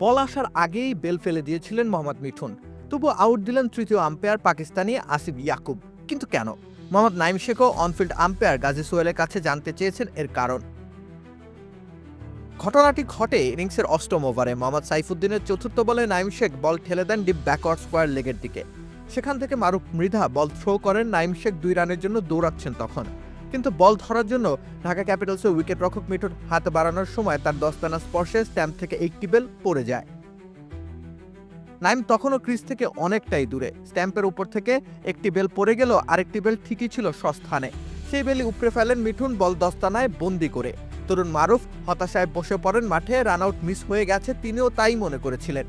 বল আসার আগেই বেল ফেলে দিয়েছিলেন মোহাম্মদ মিঠুন। তবু আউট দিলেন তৃতীয় আম্পায়ার পাকিস্তানি আসিফ ইয়াকুব। কিন্তু কেন? মোহাম্মদ নাইম শেখও অনফিল্ড আম্পায়ার গাজী সোহেলের কাছে জানতে চেয়েছেন এর কারণ। ঘটনাটি ঘটে ইনিংসের অষ্টম ওভারে। মোহাম্মদ সাইফুদ্দিনের চতুর্থ বলে নাইম শেখ বল ঠেলে দেন ডিপ ব্যাকওয়ার্ড স্কোয়ার লেগের দিকে। সেখান থেকে মারুফ মৃধা বল থ্রো করেন। নাইম শেখ দুই রানের জন্য দৌড়াচ্ছেন তখন। কিন্তু বল ধরার জন্য ঢাকা ক্যাপিটালসের উইকেট রক্ষক মিঠুন হাত বাড়ানোর সময় তার দস্তানা স্পর্শে স্ট্যাম্প থেকে একটি বেল পড়ে যায়। নাইম তখনও ক্রিজ থেকে অনেকটাই দূরে। স্ট্যাম্পের উপর থেকে একটি বেল পড়ে গেল আরেকটি বেল ঠিকই ছিল সস্থানে। সেই বেলই উপড়ে ফেলেন মিঠুন বল দস্তানায় বন্দি করে। তরুণ মারুফ হতাশায় বসে পড়েন মাঠে রান আউট মিস হয়ে গেছে, তিনিও তাই মনে করেছিলেন।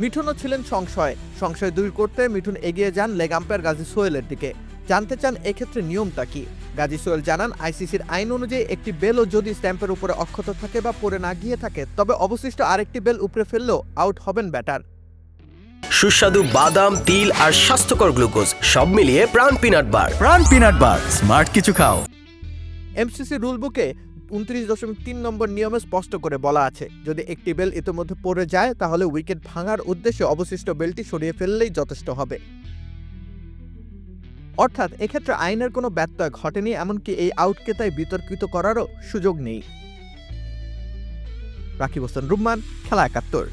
মিঠুনও ছিলেন সংশয়। সংশয় দূর করতে মিঠুন এগিয়ে যান লেগ আম্পায়ার গাজী সোহেলের দিকে। জানতে চান এক্ষেত্রে নিয়মটা কি? গাজী সোহেল জানান আইসিসির আইন অনুযায়ী একটি বেলও যদি স্ট্যাম্পের উপরে অক্ষত থাকে বা পড়ে না গিয়ে থাকে তবে অবশিষ্ট আরেকটি বেল উপরে ফেললেও আউট হবেন ব্যাটার। সুস্বাদু বাদাম তিল আর স্বাস্থ্যকর গ্লুকোজ সব মিলিয়ে প্রাণ পিনাট বার। প্রাণ পিনাট বার স্মার্ট কিছু খাও। এমসিসি রুল বুকে উনত্রিশ দশমিক তিন নম্বর নিয়মে স্পষ্ট করে বলা আছে যদি একটি বেল ইতিমধ্যে পড়ে যায় তাহলে উইকেট ভাঙার উদ্দেশ্যে অবশিষ্ট বেলটি সরিয়ে ফেললেই যথেষ্ট হবে। অর্থাৎ এক্ষেত্রে আইনের কোনো ব্যত্যয় ঘটেনি, এমনকি এই আউটকে তাই বিতর্কিত করারও সুযোগ নেই। রাকিব হোসেন রুম্মান খেলা একাত্তর।